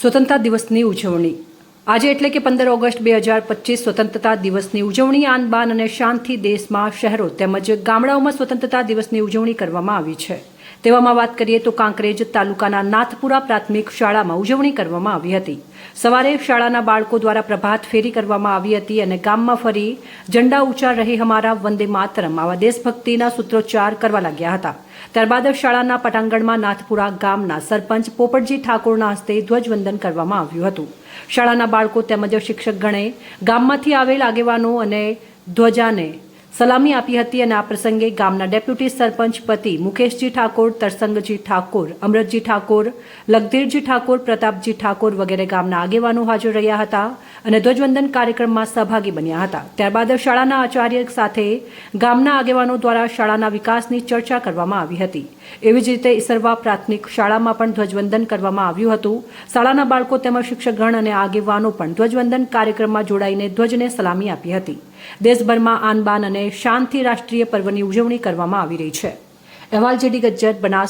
સ્વતંત્રતા દિવસની ઉજવણી. આજે એટલે કે પંદર ઓગસ્ટ બે હજાર પચીસ સ્વતંત્રતા દિવસની ઉજવણી આનબાન અને શાંતિ દેશમાં શહેરો તેમજ ગામડાઓમાં સ્વતંત્રતા દિવસની ઉજવણી કરવામાં આવી છે. તેવામાં વાત કરીએ તો કાંકરેજ તાલુકાના નાથપુરા પ્રાથમિક શાળામાં ઉજવણી કરવામાં આવી હતી. સવારે શાળાના બાળકો દ્વારા પ્રભાત ફેરી કરવામાં આવી હતી અને ગામમાં ફરી ઝંડા ઊંચા રહે હમારા વંદે માતરમ આવા દેશભક્તિના સૂત્રોચ્ચાર કરવા લાગ્યા હતા. ત્યારબાદ શાળાના પટાંગણમાં નાથપુરા ગામના સરપંચ પોપટજી ઠાકોરના હસ્તે ધ્વજવંદન કરવામાં આવ્યું હતું. શાળાના બાળકો તેમજ શિક્ષકગણે ગામમાંથી આવેલ આગેવાનો અને ધ્વજાને સલામી આપી હતી અને આ પ્રસંગે ગામના ડેપ્યુટી સરપંચ પતિ મુકેશજી ઠાકોર, તરસંગજી ઠાકોર, અમરતજી ઠાકોર, લગધીરજી ઠાકોર, પ્રતાપજી ઠાકોર વગેરે ગામના આગેવાનો હાજર રહ્યા હતા અને ધ્વજવંદન કાર્યક્રમમાં સહભાગી બન્યા હતા. ત્યારબાદ શાળાના આચાર્ય સાથે ગામના આગેવાનો દ્વારા શાળાના વિકાસની ચર્ચા કરવામાં આવી હતી. એવી જ રીતે ઈસરવા પ્રાથમિક શાળામાં પણ ધ્વજવંદન કરવામાં આવ્યું હતું. શાળાના બાળકો તેમજ શિક્ષકગણ અને આગેવાનો પણ ધ્વજવંદન કાર્યક્રમમાં જોડાઈને ધ્વજને સલામી આપી હતી. દેશભરમાં આનબાન અને શાંતિ રાષ્ટ્રીય પર્વની ઉજવણી કરવામાં આવી રહી છે. અહેવાલ જેડી ગજ્જર બનાસ